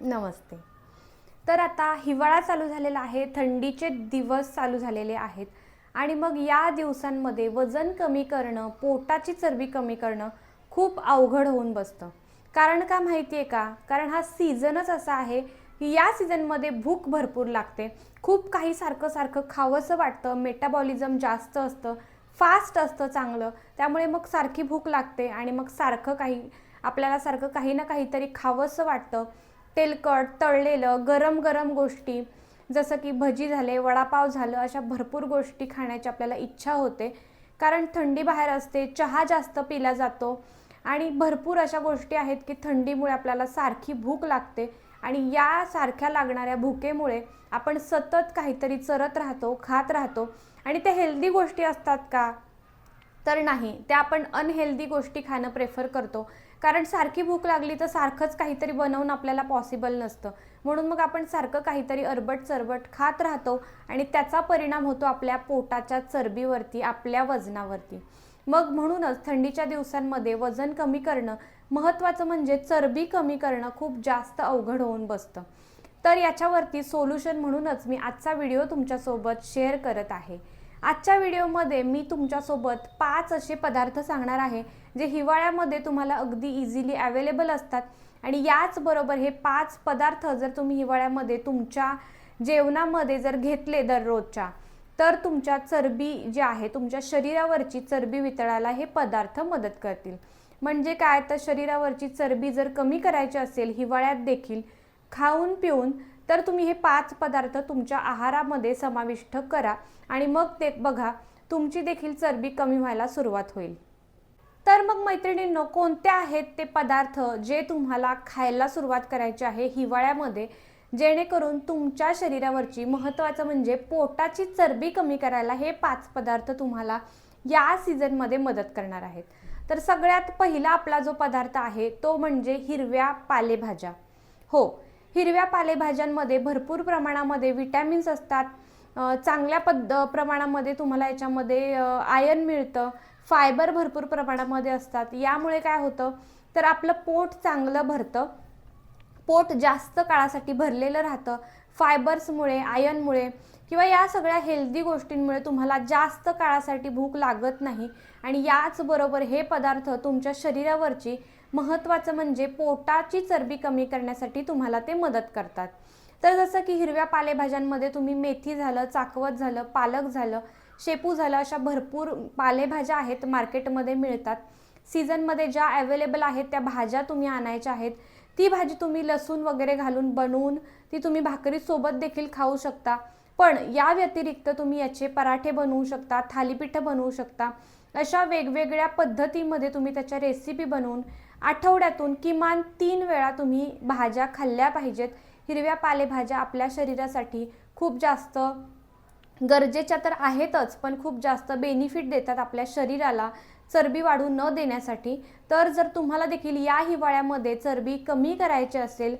नमस्ते. तर आता हिवाळा चालू झालेला आहे थंडीचे दिवस चालू झालेले आहेत आणि मग या दिवसांमध्ये वजन कमी करणं पोटाची चरबी कमी करणं खूप अवघड होऊन बसतं. कारण का माहिती आहे का? कारण हा सीझनच असा आहे की या सीझनमध्ये भूक भरपूर लागते. खूप काही सारखं सारखं खावंसं वाटतं मेटाबॉलिझम जास्त असतं फास्ट असतं चांगलं. त्यामुळे मग सारखी भूक लागते आणि मग सारखं काही आपल्याला सारखं काही ना काहीतरी खावंसं वाटतं. तेलकट तळलेलं गरम गरम गोष्टी जसं की भजी झाले वडापाव झालं अशा भरपूर गोष्टी खाण्याची आपल्याला इच्छा होते. कारण थंडी बाहेर असते चहा जास्त पिला जातो आणि भरपूर अशा गोष्टी आहेत की थंडीमुळे आपल्याला सारखी भूक लागते आणि या सारख्या लागणाऱ्या भुकेमुळे आपण सतत काहीतरी चरत राहतो खात राहतो. आणि त्या हेल्दी गोष्टी असतात का? तर नाही त्या आपण अनहेल्दी गोष्टी खाणं प्रेफर करतो. कारण सारखी भूक लागली तर सारखंच काहीतरी बनवून आपल्याला पॉसिबल नसतं. म्हणून मग आपण सारखं काहीतरी अरबट चरबट खात राहतो आणि त्याचा परिणाम होतो आपल्या पोटाच्या चरबीवरती आपल्या वजनावरती. मग म्हणूनच थंडीच्या दिवसांमध्ये वजन कमी करणं महत्त्वाचं म्हणजे चरबी कमी करणं खूप जास्त अवघड होऊन बसतं. तर याच्यावरती सोल्युशन म्हणूनच मी आजचा व्हिडिओ तुमच्यासोबत शेअर करत आहे. आजच्या व्हिडिओमध्ये मी तुमच्यासोबत पाच असे पदार्थ सांगणार आहे जे हिवाळ्यामध्ये तुम्हाला अगदी इझिली अवेलेबल असतात. आणि याचबरोबर हे पाच पदार्थ जर तुम्ही हिवाळ्यामध्ये तुमच्या जेवणामध्ये जर घेतले दररोजच्या तर तुमच्या चरबी जी आहे तुमच्या शरीरावरची चरबी वितळायला हे पदार्थ मदत करतील. म्हणजे काय? तर शरीरावरची चरबी जर कमी करायची असेल हिवाळ्यात देखील खाऊन पिऊन तर तुम्ही हे पाच पदार्थ तुमच्या आहारामध्ये समाविष्ट करा आणि मग ते बघा तुमची देखील चरबी कमी व्हायला सुरुवात होईल. तर मग मैत्रिणींनो कोणते आहेत ते पदार्थ जे तुम्हाला खायला सुरुवात करायचे आहे हिवाळ्यामध्ये? जेणेकरून तुमच्या शरीरावरची महत्त्वाचं म्हणजे पोटाची चरबी कमी करायला हे पाच पदार्थ तुम्हाला या सीझनमध्ये मदत करणार आहेत. तर सगळ्यात पहिला आपला जो पदार्थ आहे तो म्हणजे हिरव्या पालेभाज्या. हो हिरव्या पालेभाज्यांमध्ये भरपूर प्रमाणामध्ये विटॅमिन्स असतात. चांगल्या पद्ध प्रमाणामध्ये तुम्हाला याच्यामध्ये आयर्न मिळतं. फायबर भरपूर प्रमाणामध्ये असतात. यामुळे काय होतं तर आपलं पोट चांगलं भरतं. पोट जास्त काळासाठी भरलेलं राहतं. फायबर्समुळे आयर्नमुळे किंवा या सगळ्या हेल्दी गोष्टींमुळे तुम्हाला जास्त काळासाठी भूक लागत नाही. आणि याचबरोबर हे पदार्थ तुमच्या शरीरावरची महत्त्वाचं म्हणजे पोटाची चरबी कमी करण्यासाठी तुम्हाला ते मदत करतात. तर जसं की हिरव्या पालेभाज्यांमध्ये तुम्ही मेथी झालं चाकवत झालं पालक झालं शेपू झालं अशा भरपूर पालेभाज्या आहेत मार्केटमध्ये मिळतात. सीझनमध्ये ज्या अवेलेबल आहेत त्या भाज्या तुम्ही आणायच्या आहेत. ती भाजी तुम्ही लसूण वगैरे घालून बनवून ती तुम्ही भाकरीसोबत देखील खाऊ शकता. पण या व्यतिरिक्त तुम्ही याचे पराठे बनवू शकता थालीपीठं बनवू शकता. अशा वेगवेगळ्या पद्धतीमध्ये तुम्ही त्याच्या रेसिपी बनवून आठवड्यातून किमान तीन वेळा तुम्ही भाज्या खाल्ल्या पाहिजेत. हिरव्या पालेभाज्या आपल्या शरीरासाठी खूप जास्त गरजेच्या तर आहेतच पण खूप जास्त बेनिफिट देतात आपल्या शरीराला. चरबी वाढू न देण्यासाठी. तर जर तुम्हाला देखील या हिवाळ्यामध्ये चरबी कमी करायची असेल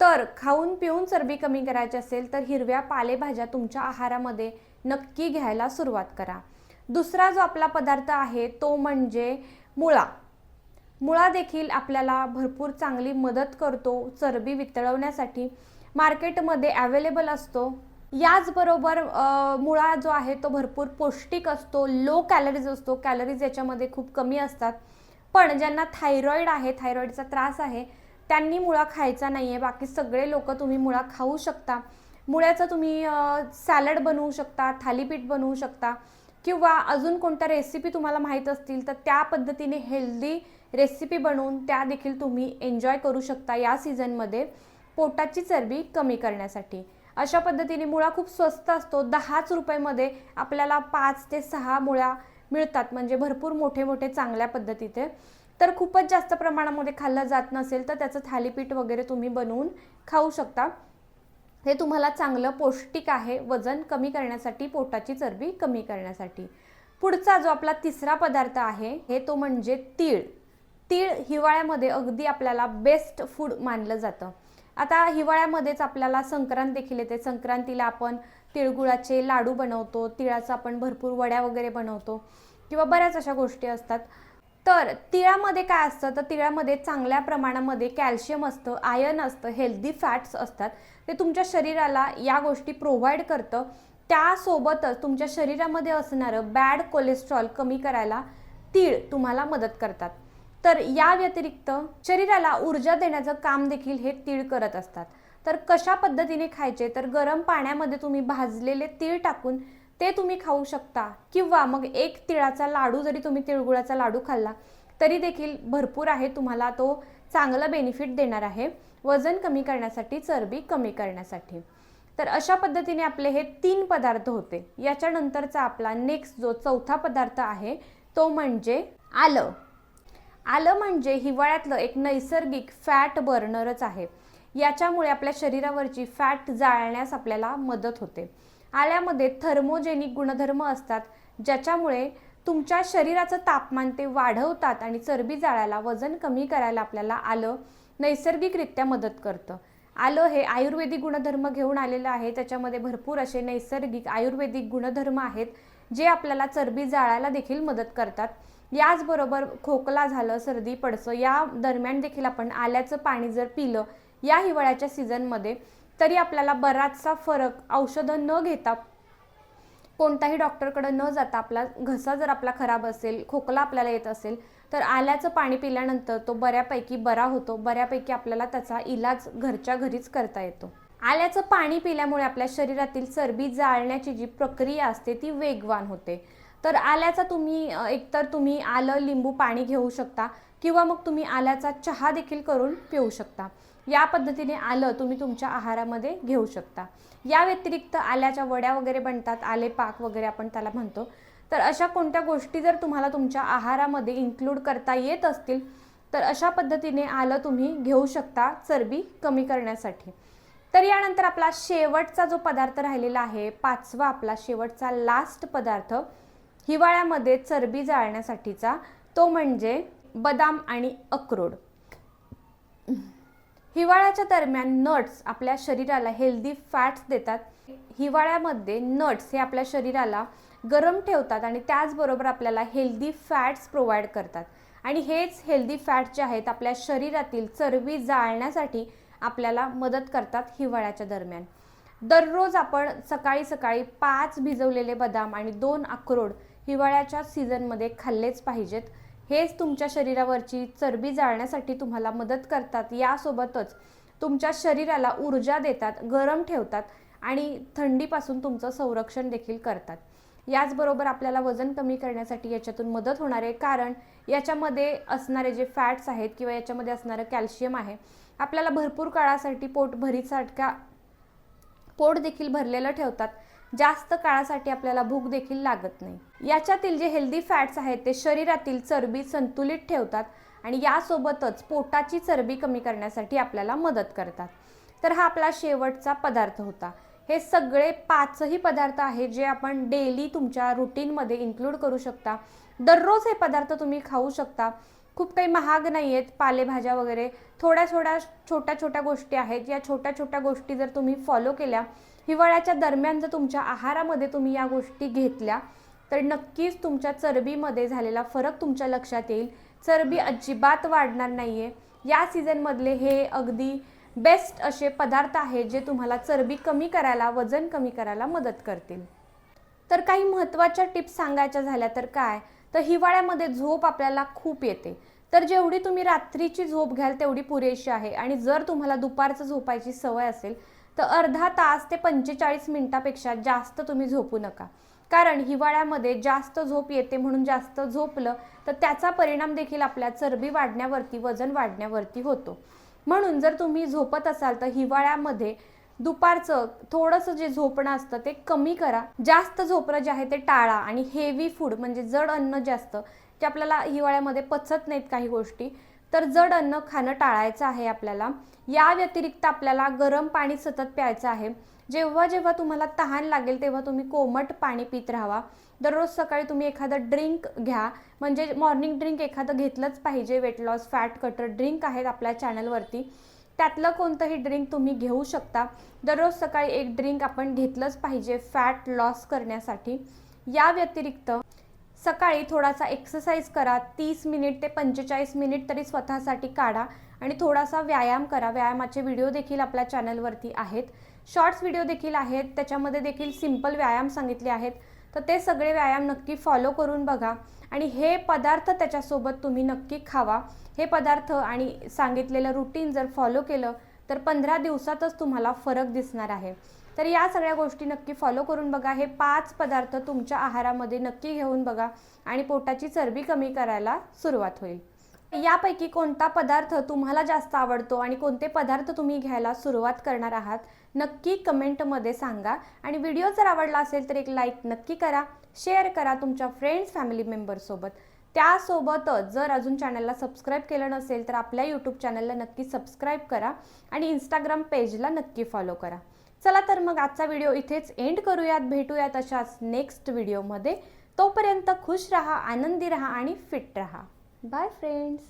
तर खाऊन पिऊन चरबी कमी करायची असेल तर हिरव्या पालेभाज्या तुमच्या आहारामध्ये नक्की घ्यायला सुरुवात करा. दुसरा जो आपला पदार्थ आहे तो म्हणजे मुळा. मुळा देखील आपल्याला भरपूर चांगली मदत करतो चरबी वितळवण्यासाठी मार्केटमध्ये अवेलेबल असतो. याचबरोबर मुळा जो आहे तो भरपूर पौष्टिक असतो लो कॅलरीज असतो कॅलरीज याच्यामध्ये खूप कमी असतात. पण ज्यांना थायरॉईड आहे थायरॉईडचा त्रास आहे त्यांनी मुळा खायचा नाही आहे बाकी सगळे लोक तुम्ही मुळा खाऊ शकता. मुळ्याचं तुम्ही सॅलड बनवू शकता थालीपीठ बनवू शकता. किंवा अजून कोणत्या रेसिपी तुम्हाला माहीत असतील तर त्या पद्धतीने हेल्दी रेसिपी बनवून त्या देखील तुम्ही एन्जॉय करू शकता या सीझनमध्ये पोटाची चरबी कमी करण्यासाठी. अशा पद्धतीने मुळा खूप स्वस्त असतो. दहाच रुपयेमध्ये आपल्याला पाच ते सहा मुळ्या मिळतात. म्हणजे भरपूर मोठे मोठे चांगल्या पद्धतीचे. तर खूपच जास्त प्रमाणामध्ये खाल्लं जात नसेल तर त्याचं थालीपीठ वगैरे तुम्ही बनवून खाऊ शकता. हे तुम्हाला चांगलं पौष्टिक आहे वजन कमी करण्यासाठी पोटाची चरबी कमी करण्यासाठी. पुढचा जो आपला तिसरा पदार्थ आहे हे तो म्हणजे तीळ. तीळ हिवाळ्यामध्ये अगदी आपल्याला बेस्ट फूड मानलं जातं. आता हिवाळ्यामध्येच आपल्याला संक्रांत देखील येते. संक्रांतीला आपण तिळगुळाचे लाडू बनवतो तिळाचं आपण भरपूर वड्या वगैरे बनवतो किंवा बऱ्याच अशा गोष्टी असतात. तर तिळामध्ये काय असतं? तर तिळामध्ये चांगल्या प्रमाणामध्ये कॅल्शियम असतं आयर्न असतं हेल्दी फॅट्स असतात. ते तुमच्या शरीराला या गोष्टी प्रोव्हाइड करतं. त्यासोबतच तुमच्या शरीरामध्ये असणारं बॅड कोलेस्ट्रॉल कमी करायला तीळ तुम्हाला मदत करतात. तर या व्यतिरिक्त शरीराला ऊर्जा देण्याचं काम देखील हे तीळ करत असतात. तर कशा पद्धतीने खायचे? तर गरम पाण्यामध्ये तुम्ही भाजलेले तीळ टाकून ते तुम्ही खाऊ शकता. किंवा मग एक तिळाचा लाडू जरी तुम्ही तिळगुळाचा लाडू खाल्ला तरी देखील भरपूर आहे तुम्हाला तो चांगला बेनिफिट देणार आहे. वजन कमी करण्यासाठी चरबी कमी करण्यासाठी. तर अशा पद्धतीने आपले हे तीन पदार्थ होते. याच्यानंतरचा आपला नेक्स्ट जो चौथा पदार्थ आहे तो म्हणजे आलं. आलं म्हणजे हिवाळ्यातलं एक नैसर्गिक फॅट बर्नरच आहे. याच्यामुळे आपल्या शरीरावरची फॅट जाळण्यास आपल्याला मदत होते. आल्यामध्ये थर्मोजेनिक गुणधर्म असतात ज्याच्यामुळे तुमच्या शरीराचं तापमान ते वाढवतात आणि चरबी जाळायला वजन कमी करायला आपल्याला आलं नैसर्गिकरित्या मदत करतं. आलं हे आयुर्वेदिक गुणधर्म घेऊन आलेलं आहे. त्याच्यामध्ये भरपूर असे नैसर्गिक आयुर्वेदिक गुणधर्म आहेत जे आपल्याला चरबी जाळायला देखील मदत करतात. याचबरोबर खोकला झालं सर्दी पडसं या दरम्यान देखील आपण आल्याचं पाणी जर पिलं या हिवाळ्याच्या सीझनमध्ये तरी आपल्याला बराचसा फरक औषधं न घेता कोणताही डॉक्टरकडे न जाता आपला घसा जर आपला खराब असेल खोकला आपल्याला येत असेल तर आल्याचं पाणी पिल्यानंतर तो बऱ्यापैकी बरा होतो बऱ्यापैकी आपल्याला त्याचा इलाज घरच्या घरीच करता येतो. आल्याचं पाणी पिल्यामुळे आपल्या शरीरातील चरबी जाळण्याची जी प्रक्रिया असते ती वेगवान होते. तर आल्याचा तुम्ही एकतर तुम्ही आलं लिंबू पाणी घेऊ शकता किंवा मग तुम्ही आल्याचा चहा देखील करून पिऊ शकता. या पद्धतीने आलं तुम्ही तुमच्या आहारामध्ये घेऊ शकता. या व्यतिरिक्त आल्याच्या वड्या वगैरे बनतात आले पाक वगैरे आपण त्याला म्हणतो. तर अशा कोणत्या गोष्टी जर तुम्हाला तुमच्या आहारामध्ये इन्क्लूड करता येत असतील तर अशा पद्धतीने आलं तुम्ही घेऊ शकता चरबी कमी करण्यासाठी. तर यानंतर आपला शेवटचा जो पदार्थ राहिलेला आहे पाचवा आपला शेवटचा लास्ट पदार्थ हिवाळ्यामध्ये चरबी जाळण्यासाठीचा तो म्हणजे बदाम आणि अक्रोड. हिवाळ्याच्या दरम्यान नट्स आपल्या शरीराला हेल्दी फॅट्स देतात. हिवाळ्यामध्ये नट्स हे आपल्या शरीराला गरम ठेवतात आणि त्याचबरोबर आपल्याला हेल्दी फॅट्स प्रोव्हाइड करतात. आणि हेच हेल्दी फॅट्स जे आहेत आपल्या शरीरातील चरबी जाळण्यासाठी आपल्याला मदत करतात हिवाळ्याच्या दरम्यान. दररोज आपण सकाळी सकाळी पाच भिजवलेले बदाम आणि दोन अक्रोड हिवाळ्याच्या सीझनमध्ये खाल्लेच पाहिजेत. हेच तुमच्या शरीरावरची चरबी जाळण्यासाठी तुम्हाला मदत करतात. यासोबतच तुमच्या शरीराला ऊर्जा देतात गरम ठेवतात आणि थंडीपासून तुमचं संरक्षण देखील करतात. याचबरोबर आपल्याला वजन कमी करण्यासाठी याच्यातून मदत होणार आहे. कारण याच्यामध्ये असणारे जे फॅट्स आहेत किंवा याच्यामध्ये असणारं कॅल्शियम आहे आपल्याला भरपूर काळासाठी पोट भरीसारख्या पोट देखील भरलेलं ठेवतात. जास्त काळासाठी आपल्याला भूक देखील लागत नाही. याच्यातील जे हेल्दी फॅट्स आहेत ते शरीरातील चरबी संतुलित ठेवतात आणि यासोबतच पोटाची चरबी कमी करण्यासाठी आपल्याला मदत करतात. तर हा आपला शेवटचा पदार्थ होता. हे सगळे पाचही पदार्थ आहेत जे आपण डेली तुमच्या रुटीनमध्ये इन्क्लूड करू शकता. दररोज हे पदार्थ तुम्ही खाऊ शकता. खूप काही महाग नाही आहेत पालेभाज्या वगैरे. थोड्या थोड्या छोट्या छोट्या गोष्टी आहेत. या छोट्या छोट्या गोष्टी जर तुम्ही फॉलो केल्या हिवाळ्याच्या दरम्यान जर तुमच्या आहारामध्ये तुम्ही या गोष्टी घेतल्या तर नक्कीच तुमच्या चरबीमध्ये झालेला फरक तुमच्या लक्षात येईल. चरबी अजिबात वाढणार नाही आहे या सीझनमधले हे अगदी बेस्ट असे पदार्थ आहेत जे तुम्हाला चरबी कमी करायला वजन कमी करायला मदत करतील. तर काही महत्त्वाच्या टिप्स सांगायच्या झाल्या तर काय? तर हिवाळ्यामध्ये झोप आपल्याला खूप येते. तर जेवढी तुम्ही रात्रीची झोप घ्याल तेवढी पुरेशी आहे. आणि जर तुम्हाला दुपारचं झोपायची सवय असेल तर अर्धा तास ते पंचेचाळीस मिनिटापेक्षा जास्त तुम्ही झोपू नका. कारण हिवाळ्यामध्ये जास्त झोप येते म्हणून जास्त झोपलं तर त्याचा परिणाम देखील आपल्या चरबी वाढण्यावरती वजन वाढण्यावरती होतो. म्हणून जर तुम्ही झोपत असाल तर हिवाळ्यामध्ये दुपारचं थोडंसं जे झोपणं असतं ते कमी करा. जास्त झोपणं जे आहे ते टाळा. आणि हेवी फूड म्हणजे जड अन्न जास्त जे आपल्याला हिवाळ्यामध्ये पचत नाहीत काही गोष्टी तर जड अन्न खाणं टाळायचं आहे आपल्याला. या व्यतिरिक्त आपल्याला गरम पाणी सतत प्यायचं आहे. जेव्हा जेव्हा तुम्हाला तहान लागेल तेव्हा तुम्ही कोमट पाणी पित राहावा. दररोज सकाळी तुम्ही एखादं ड्रिंक घ्या. म्हणजे मॉर्निंग ड्रिंक एखादं घेतलंच पाहिजे weight loss fat cutter drink आहेत आपल्या चॅनलवरती त्यातलं कोणतंही ड्रिंक तुम्ही घेऊ शकता. दररोज सकाळी एक ड्रिंक आपण घेतलंच पाहिजे फॅट लॉस करण्यासाठी. या व्यतिरिक्त सकाळी थोडासा एक्सरसाइज करा. तीस मिनिट ते पंचेचाळीस मिनिट तरी स्वतःसाठी काढा आणि थोडासा व्यायाम करा. व्यायामाचे व्हिडिओ देखील आपल्या चॅनलवरती आहेत. शॉर्ट्स व्हिडिओ देखील आहेत. त्याच्यामध्ये देखील सिंपल व्यायाम सांगितले आहेत. तर ते सगळे व्यायाम नक्की फॉलो करून बघा. आणि हे पदार्थ त्याच्यासोबत तुम्ही नक्की खावा. हे पदार्थ आणि सांगितलेलं रुटीन जर फॉलो केलं तर पंधरा दिवसातच तुम्हाला फरक दिसणार आहे. तर या सगळ्या गोष्टी नक्की फॉलो करून बघा. हे पाच पदार्थ तुमच्या आहारामध्ये नक्की घेऊन बघा आणि पोटाची चरबी कमी करायला सुरुवात होईल. यापैकी कोणता पदार्थ तुम्हाला जास्त आवडतो आणि कोणते पदार्थ तुम्ही घ्यायला सुरुवात करणार आहात नक्की कमेंटमध्ये सांगा. आणि व्हिडिओ जर आवडला असेल तर एक लाईक नक्की करा. शेअर करा तुमच्या फ्रेंड्स फॅमिली मेंबरसोबत त्यासोबतच जर अजून चॅनलला सबस्क्राईब केलं नसेल तर आपल्या यूट्यूब चॅनलला नक्की सबस्क्राईब करा आणि इंस्टाग्राम पेजला नक्की फॉलो करा. चला तर मग आजचा व्हिडिओ इथेच एंड करूयात भेटूयात अशाच नेक्स्ट व्हिडिओमध्ये तोपर्यंत खुश रहा आनंदी रहा आणि फिट रहा. Bye friends